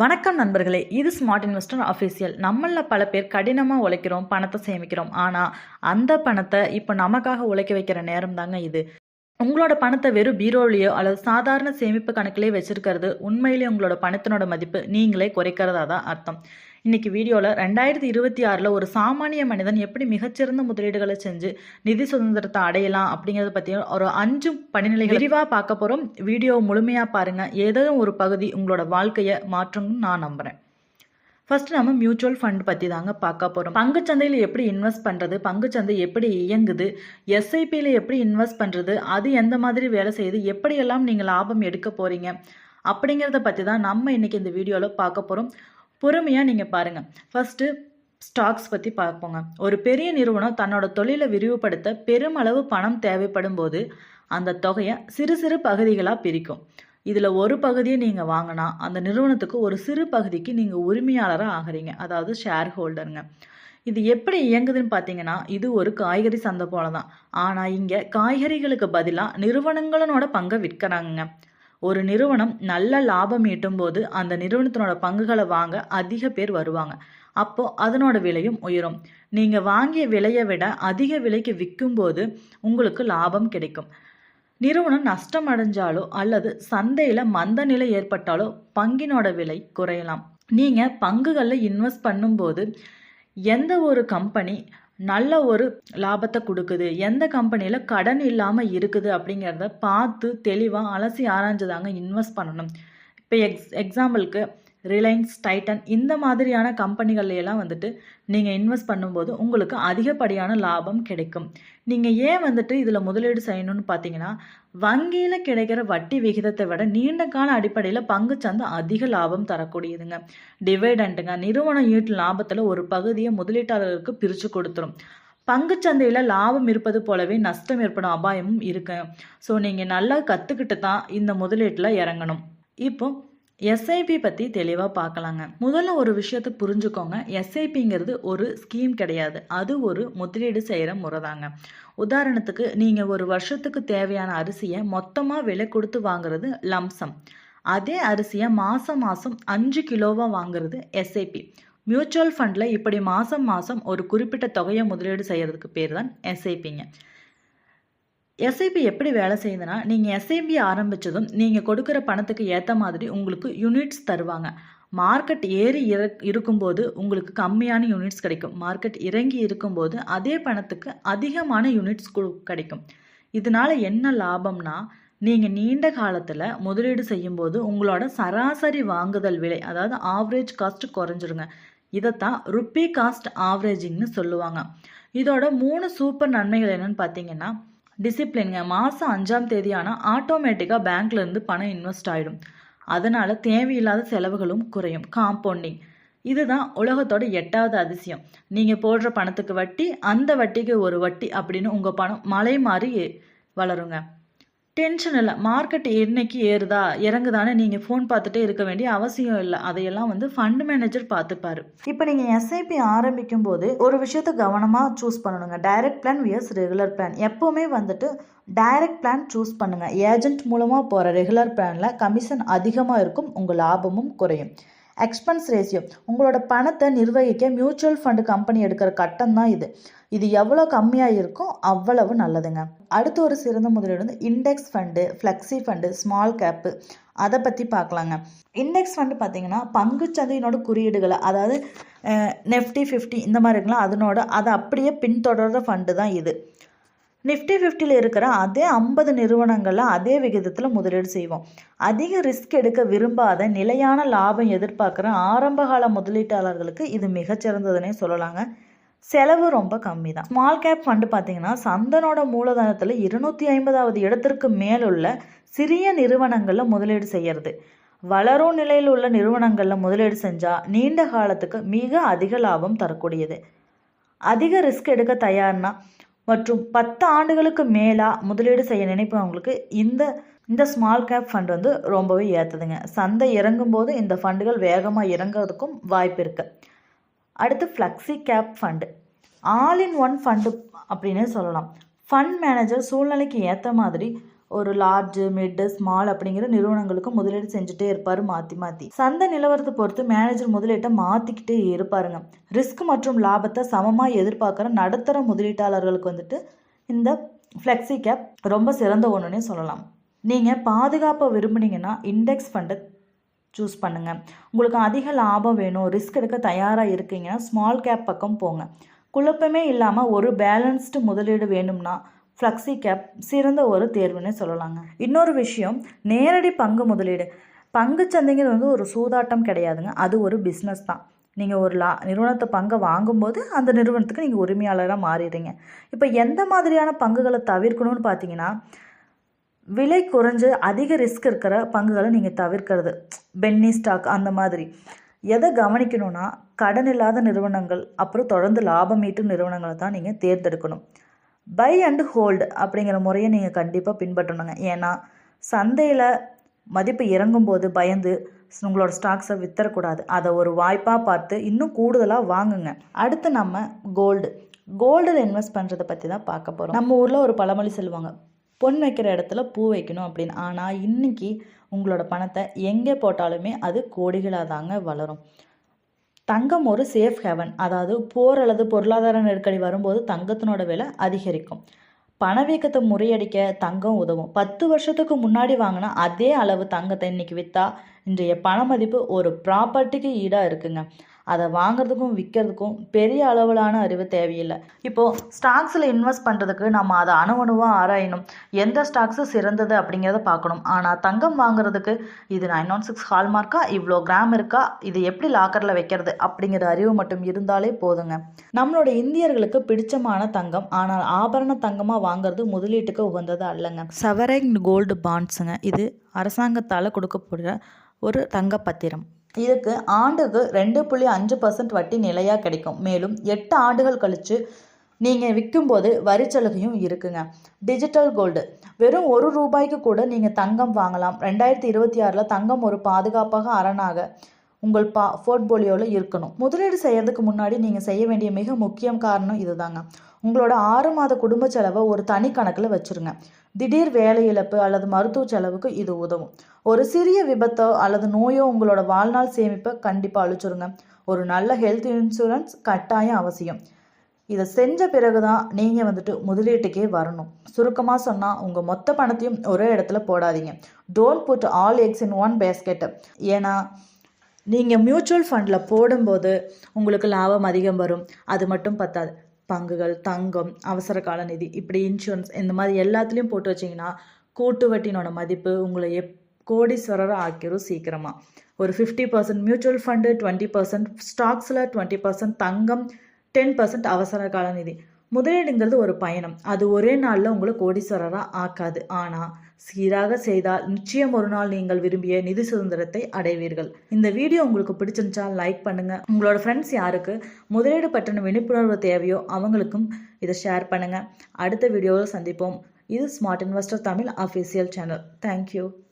வணக்கம் நண்பர்களே இது ஸ்மார்ட் இன்வெஸ்டர் அஃபீஷியல் நம்மளில் பல பேர் கடினமாக உழைக்கிறோம் பணத்தை சேமிக்கிறோம். ஆனால் அந்த பணத்தை இப்போ நமக்காக உழைக்க வைக்கிற நேரம் தாங்க இது. உங்களோட பணத்தை வெறும் பீரோலையோ அல்லது சாதாரண சேமிப்பு கணக்கிலே வச்சிருக்கிறது உண்மையிலேயே உங்களோட பணத்தினோட மதிப்பு நீங்களே குறைக்கிறதா தான் அர்த்தம். இன்னைக்கு வீடியோவில் ரெண்டாயிரத்தி இருபத்தி ஆறில் ஒரு சாமானிய மனிதன் எப்படி மிகச்சிறந்த முதலீடுகளை செஞ்சு நிதி சுதந்திரத்தை அடையலாம் அப்படிங்கிறத பற்றியும் ஒரு அஞ்சு பணிநிலை விரிவாக பார்க்க போகிறோம் வீடியோ முழுமையாக பாருங்கள் ஏதோ ஒரு பகுதி உங்களோட வாழ்க்கையை மாற்றணும்னு நான் நம்புகிறேன் ஃபர்ஸ்ட் நம்ம மியூச்சுவல் ஃபண்ட் பற்றி தாங்க பார்க்க போகிறோம் பங்குச்சந்தையில் எப்படி இன்வெஸ்ட் பண்ணுறது பங்குச்சந்தை எப்படி இயங்குது எஸ்ஐபியில் எப்படி இன்வெஸ்ட் பண்ணுறது அது எந்த மாதிரி வேலை செய்யுது எப்படியெல்லாம் நீங்கள் லாபம் எடுக்க போகிறீங்க அப்படிங்கிறத பற்றி தான் நம்ம இன்றைக்கி இந்த வீடியோவில் பார்க்க போகிறோம் பொறுமையாக நீங்கள் பாருங்கள் ஃபஸ்ட்டு ஸ்டாக்ஸ் பற்றி பார்ப்போங்க. ஒரு பெரிய நிறுவனம் தன்னோட தொழிலை விரிவுபடுத்த பெருமளவு பணம் தேவைப்படும் போது அந்த தொகையை சிறு சிறு பகுதிகளாக பிரிக்கும். இதில் ஒரு பகுதியை நீங்கள் வாங்கினா அந்த நிறுவனத்துக்கு ஒரு சிறு பகுதிக்கு நீங்கள் உரிமையாளராக ஆகிறீங்க. அதாவது ஷேர் ஹோல்டருங்க இது எப்படி இயங்குதுன்னு பார்த்தீங்கன்னா இது ஒரு காய்கறி சந்தை போல தான் ஆனால் இங்கே காய்கறிகளுக்கு பதிலாக நிறுவனங்களோட பங்கை விற்கிறாங்க ஒரு நிறுவனம் நல்ல லாபம் ஈட்டும் போது அந்த நிறுவனத்தினோட பங்குகளை வாங்க அதிக பேர் வருவாங்க. அப்போ அதனோட விலையும் உயரும். நீங்கள் வாங்கிய விலையை விட அதிக விலைக்கு விற்கும்போது உங்களுக்கு லாபம் கிடைக்கும். நிறுவனம் நஷ்டம் அடைஞ்சாலோ அல்லது சந்தையில மந்த நிலை ஏற்பட்டாலோ பங்கினோட விலை குறையலாம். நீங்க பங்குகளில் இன்வெஸ்ட் பண்ணும்போது எந்த ஒரு கம்பெனி நல்ல ஒரு லாபத்தை கொடுக்குது? எந்த கம்பெனியில் கடன் இல்லாமல் இருக்குது அப்படிங்கிறத பார்த்து தெளிவாக அலசி ஆராய்ஞ்சதாங்க இன்வெஸ்ட் பண்ணணும். இப்போ எக்ஸ் எக்ஸாம்பிளுக்கு ரிலையன்ஸ் டைட்டன் இந்த மாதிரியான கம்பெனிகள்லாம் வந்துட்டு நீங்கள் இன்வெஸ்ட் பண்ணும்போது உங்களுக்கு அதிகப்படியான லாபம் கிடைக்கும். நீங்கள் ஏன் வந்துட்டு இதில் முதலீடு செய்யணும்னு பார்த்தீங்கன்னா வங்கியில் கிடைக்கிற வட்டி விகிதத்தை விட நீண்ட கால அடிப்படையில் பங்குச்சந்தை அதிக லாபம் தரக்கூடியதுங்க. டிவைடண்ட்டுங்க நிறுவனம் ஈட்டு லாபத்தில் ஒரு பகுதியை முதலீட்டாளர்களுக்கு பிரித்து கொடுத்துரும். பங்குச்சந்தையில் லாபம் இருப்பது போலவே நஷ்டம் ஏற்படும் அபாயமும் இருக்கு ஸோ நீங்கள் நல்லா கற்றுக்கிட்டு தான் இந்த முதலீட்டில் இறங்கணும். இப்போ எஸ்ஐபி பற்றி தெளிவாக பார்க்கலாங்க முதல்ல ஒரு விஷயத்தை புரிஞ்சுக்கோங்க. எஸ்ஐபிங்கிறது ஒரு ஸ்கீம் கிடையாது. அது ஒரு முதலீடு செய்கிற முறை தாங்க உதாரணத்துக்கு நீங்கள் ஒரு வருஷத்துக்கு தேவையான அரிசியை மொத்தமாக விலை கொடுத்து வாங்குறது லம்சம் அதே அரிசியை மாதம் மாதம் அஞ்சு கிலோவாக வாங்குறது எஸ்ஐபி மியூச்சுவல் ஃபண்டில் இப்படி மாதம் மாதம் ஒரு குறிப்பிட்ட தொகையை முதலீடு செய்கிறதுக்கு பேர் தான் எஸ்ஐபிங்க எஸ்ஐபி எப்படி வேலை செய்யுதுன்னா நீங்கள் எஸ்ஐபி ஆரம்பித்ததும் நீங்கள் கொடுக்குற பணத்துக்கு ஏற்ற மாதிரி உங்களுக்கு யூனிட்ஸ் தருவாங்க. மார்க்கெட் ஏறி இற இருக்கும்போது உங்களுக்கு கம்மியான யூனிட்ஸ் கிடைக்கும். மார்க்கெட் இறங்கி இருக்கும்போது அதே பணத்துக்கு அதிகமான யூனிட்ஸ் கிடைக்கும். இதனால என்ன லாபம்னா நீங்கள் நீண்ட காலத்தில் முதலீடு செய்யும்போது உங்களோட சராசரி வாங்குதல் விலை அதாவது ஆவரேஜ் காஸ்ட் குறைஞ்சிருங்க. இதைத்தான் ருப்பி காஸ்ட் ஆவரேஜிங்னு சொல்லுவாங்க. இதோட மூணு சூப்பர் நன்மைகள் என்னன்னு பார்த்தீங்கன்னா டிசிப்ளின்ங்க மாதம் அஞ்சாம் தேதி ஆனால் ஆட்டோமேட்டிக்காக பேங்க்லேருந்து பணம் இன்வெஸ்ட் ஆகிடும் அதனால் தேவையில்லாத செலவுகளும் குறையும். காம்பவுண்டிங் இதுதான் உலகத்தோட எட்டாவது அதிசயம். நீங்கள் போடுற பணத்துக்கு வட்டி அந்த வட்டிக்கு ஒரு வட்டி அப்படின்னு உங்கள் பணம் மலை மாறி வளருங்க. டென்ஷன் இல்லை. மார்க்கெட் என்னைக்கு ஏறுதா? இறங்குதானே நீங்கள் ஃபோன் பார்த்துட்டே இருக்க வேண்டிய அவசியம் இல்லை. அதையெல்லாம் வந்து ஃபண்ட் மேனேஜர் பார்த்துப்பார். இப்போ நீங்கள் எஸ்ஐபி ஆரம்பிக்கும் போது ஒரு விஷயத்த கவனமாக சூஸ் பண்ணணுங்க. Direct plan versus regular plan எப்போவுமே வந்துட்டு டைரக்ட் பிளான் சூஸ் பண்ணுங்கள் ஏஜென்ட் மூலமாக போகிற ரெகுலர் பிளானில் கமிஷன் அதிகமாக இருக்கும். உங்கள் லாபமும் குறையும். எக்ஸ்பென்ஸ் ரேஷியோ உங்களோட பணத்தை நிர்வகிக்க மியூச்சுவல் ஃபண்டு கம்பெனி எடுக்கிற கட்டம் தான் இது. இது எவ்வளோ கம்மியாக இருக்கோ அவ்வளவு நல்லதுங்க. அடுத்து ஒரு சிறந்த முதலீடு வந்து index fund flexi fund small cap அதை பற்றி பார்க்கலாங்க. இண்டெக்ஸ் ஃபண்டு பார்த்தீங்கன்னா பங்குச்சந்தையினோட குறியீடுகளை அதாவது நெஃப்டி ஃபிஃப்டி இந்த மாதிரி இருக்கலாம் அதனோட அதை அப்படியே பின்தொடர்ற ஃபண்டு தான் இது. நிஃப்டி ஃபிஃப்டியில் இருக்கிற அதே ஐம்பது நிறுவனங்களில் அதே விகிதத்தில் முதலீடு செய்வோம். அதிக ரிஸ்க் எடுக்க விரும்பாத நிலையான லாபம் எதிர்பார்க்குற ஆரம்பகால முதலீட்டாளர்களுக்கு இது மிகச்சிறந்ததுன்னே சொல்லலாங்க. செலவு ரொம்ப கம்மி தான் ஸ்மால் கேப் ஃபண்டு பார்த்தீங்கன்னா சந்தனோட மூலதனத்தில் இருநூற்றி ஐம்பதாவது இடத்திற்கு மேலுள்ள சிறிய நிறுவனங்களில் முதலீடு செய்கிறது வளரும் நிலையில் உள்ள நிறுவனங்களில் முதலீடு செஞ்சால் நீண்ட காலத்துக்கு மிக அதிக லாபம் தரக்கூடியது. அதிக ரிஸ்க் எடுக்க தயார்னா மற்றும் பத்து ஆண்டுகளுக்கு மேலாக முதலீடு செய்ய நினைப்பவங்களுக்கு இந்த இந்த ஸ்மால் கேப் ஃபண்ட் வந்து ரொம்பவே ஏற்றுதுங்க சந்தை இறங்கும் போது இந்த ஃபண்டுகள் வேகமாக இறங்குறதுக்கும் வாய்ப்பு இருக்குது அடுத்து flexi cap fund all in one fund அப்படின்னு சொல்லலாம். ஃபண்ட் மேனேஜர் சூழ்நிலைக்கு ஏற்ற மாதிரி ஒரு லார்ஜு மிட்டு ஸ்மால் அப்படிங்கிற நிறுவனங்களுக்கு முதலீடு செஞ்சுட்டே இருப்பார் மாற்றி மாற்றி சந்தை நிலவரத்தை பொறுத்து மேனேஜர் முதலீட்டை மாற்றிக்கிட்டே இருப்பாருங்க. ரிஸ்க் மற்றும் லாபத்தை சமமாக எதிர்பார்க்குற நடுத்தர முதலீட்டாளர்களுக்கு வந்துட்டு இந்த ஃப்ளெக்ஸி கேப் ரொம்ப சிறந்த ஒன்றுனே சொல்லலாம். நீங்கள் பாதுகாப்பை விரும்புனீங்கன்னா இண்டெக்ஸ் ஃபண்டை சூஸ் பண்ணுங்கள் உங்களுக்கு அதிக லாபம் வேணும் ரிஸ்க் எடுக்க தயாராக இருக்கீங்கன்னா ஸ்மால் கேப் பக்கம் போங்க. குழப்பமே இல்லாமல் ஒரு பேலன்ஸ்டு முதலீடு வேணும்னா ஃப்ளக்ஸி கேப் சிறந்த ஒரு தேர்வுன்னே சொல்லலாங்க. இன்னொரு விஷயம் நேரடி பங்கு முதலீடு. பங்கு சந்தைங்கிறது வந்து ஒரு சூதாட்டம் கிடையாதுங்க. அது ஒரு பிஸ்னஸ் தான். நீங்கள் ஒரு லா நிறுவனத்தை பங்கை வாங்கும்போது அந்த நிறுவனத்துக்கு நீங்கள் உரிமையாளராக மாறிடுறீங்க. இப்போ எந்த மாதிரியான பங்குகளை தவிர்க்கணும்னு பார்த்தீங்கன்னா விலை குறைஞ்சு அதிக ரிஸ்க் இருக்கிற பங்குகளை நீங்கள் தவிர்க்கிறது. பென்னி ஸ்டாக் அந்த மாதிரி. எதை கவனிக்கணும்னா கடன் இல்லாத நிறுவனங்கள் அப்புறம் தொடர்ந்து லாபம் ஈட்டும் நிறுவனங்களை தான் நீங்கள் தேர்ந்தெடுக்கணும். பை அண்ட் ஹோல்டு அப்படிங்கிற முறையை நீங்கள் கண்டிப்பாக பின்பற்றணுங்க. ஏன்னா சந்தையில் மதிப்பு இறங்கும்போது பயந்து உங்களோட ஸ்டாக்ஸை வித்தரக்கூடாது. அதை ஒரு வாய்ப்பாக பார்த்து இன்னும் கூடுதலாக வாங்குங்க. அடுத்து நம்ம கோல்டு கோல்டில் இன்வெஸ்ட் பண்ணுறதை பற்றி தான் பார்க்க போகிறோம் நம்ம ஊரில் ஒரு பழமொழி சொல்லுவாங்க. பொன் வைக்கிற இடத்துல பூ வைக்கணும் அப்படின்னு. ஆனால் இன்னைக்கு உங்களோட பணத்தை எங்கே போட்டாலுமே அது கோடிகளாக தாங்க வளரும். தங்கம் ஒரு சேஃப் ஹெவன் அதாவது போர் அல்லது பொருளாதார நெருக்கடி வரும்போது தங்கத்தினோட விலை அதிகரிக்கும். பணவீக்கத்தை முறியடிக்க தங்கம் உதவும். பத்து வருஷத்துக்கு முன்னாடி வாங்கினா அதே அளவு தங்கத்தை இன்னைக்கு விற்றா இன்றைய பண மதிப்பு ஒரு ப்ராப்பர்ட்டிக்கு ஈடாக இருக்குங்க. அதை வாங்குறதுக்கும் விற்கிறதுக்கும் பெரிய அளவிலான அறிவு தேவையில்லை. இப்போது ஸ்டாக்ஸில் இன்வெஸ்ட் பண்ணுறதுக்கு நம்ம அதை அணுவணுவாக ஆராயணும். எந்த ஸ்டாக்ஸு சிறந்தது அப்படிங்கிறத பார்க்கணும். ஆனால் தங்கம் வாங்குறதுக்கு இது நைன் ஒன் சிக்ஸ் ஹால்மார்க்கா இவ்வளோ கிராம் இருக்கா இது எப்படி லாக்கரில் வைக்கிறது அப்படிங்கிற அறிவு மட்டும் இருந்தாலே போதுங்க. நம்மளோட இந்தியர்களுக்கு பிடிச்சமான தங்கம் ஆனால் ஆபரண தங்கமாக வாங்குறது முதலீட்டுக்கு உகந்தது அல்லங்க. சவரைன் கோல்டு பாண்ட்ஸுங்க இது அரசாங்கத்தால் கொடுக்கப்படுற ஒரு தங்க பத்திரம். இதுக்கு ஆண்டுக்கு ரெண்டு புள்ளி அஞ்சு பர்சன்ட் வட்டி நிலையாக கிடைக்கும். மேலும் எட்டு ஆண்டுகள் கழித்து நீங்கள் விற்கும்போது வரிச்சலுகையும் இருக்குங்க. டிஜிட்டல் கோல்டு வெறும் ஒரு ரூபாய்க்கு கூட நீங்கள் தங்கம் வாங்கலாம். ரெண்டாயிரத்தி இருபத்தி ஆறில் தங்கம் ஒரு பாதுகாப்பாக அரணாக உங்கள் பா போர்ட்போலியோவில் இருக்கணும். முதலீடு செய்யறதுக்கு முன்னாடி நீங்கள் செய்ய வேண்டிய மிக முக்கியம் காரணம் இதுதாங்க. உங்களோட ஆறு மாத குடும்ப செலவை ஒரு தனி கணக்கில் வச்சுருங்க. திடீர் வேலை இழப்பு அல்லது மருத்துவ செலவுக்கு இது உதவும். ஒரு சிறிய விபத்தோ அல்லது நோயோ உங்களோட வாழ்நாள் சேமிப்பை கண்டிப்பாக அழிச்சிருங்க. ஒரு நல்ல ஹெல்த் இன்சூரன்ஸ் கட்டாயம் அவசியம். இதை செஞ்ச பிறகு தான் நீங்கள் வந்துட்டு முதலீட்டுக்கே வரணும். சுருக்கமாக சொன்னால் உங்கள் மொத்த பணத்தையும் ஒரே இடத்துல போடாதீங்க. Don't put all eggs in one basket ஏன்னா நீங்கள் மியூச்சுவல் ஃபண்டில் போடும்போது உங்களுக்கு லாபம் அதிகம் வரும். அது மட்டும் பத்தாது. பங்குகள் தங்கம் அவசர கால நிதி இப்படி இன்சூரன்ஸ் இந்த மாதிரி எல்லாத்துலேயும் போட்டு வச்சிங்கன்னா கூட்டு வட்டினோட மதிப்பு உங்களை எப் கோடீஸ்வரர் ஆக்கிரும் சீக்கிரமாக ஒரு fifty percent mutual fund twenty percent ஸ்டாக்ஸில் twenty percent தங்கம் டென் பர்சன்ட் அவசர கால நிதி. முதலீடுங்கிறது ஒரு பயணம். அது ஒரே நாளில் உங்களை கோடீஸ்வரராக ஆக்காது. ஆனால் சீராக செய்தால் நிச்சயம் ஒரு நாள் நீங்கள் விரும்பிய நிதி சுதந்திரத்தை அடைவீர்கள். இந்த வீடியோ உங்களுக்கு பிடிச்சிருந்துச்சா லைக் பண்ணுங்க. உங்களோட ஃப்ரெண்ட்ஸ் யாருக்கு முதலீடு பற்றின விழிப்புணர்வு தேவையோ அவங்களுக்கும் இதை ஷேர் பண்ணுங்க. அடுத்த வீடியோவில் சந்திப்போம். இது smart investor Tamil official channel thank you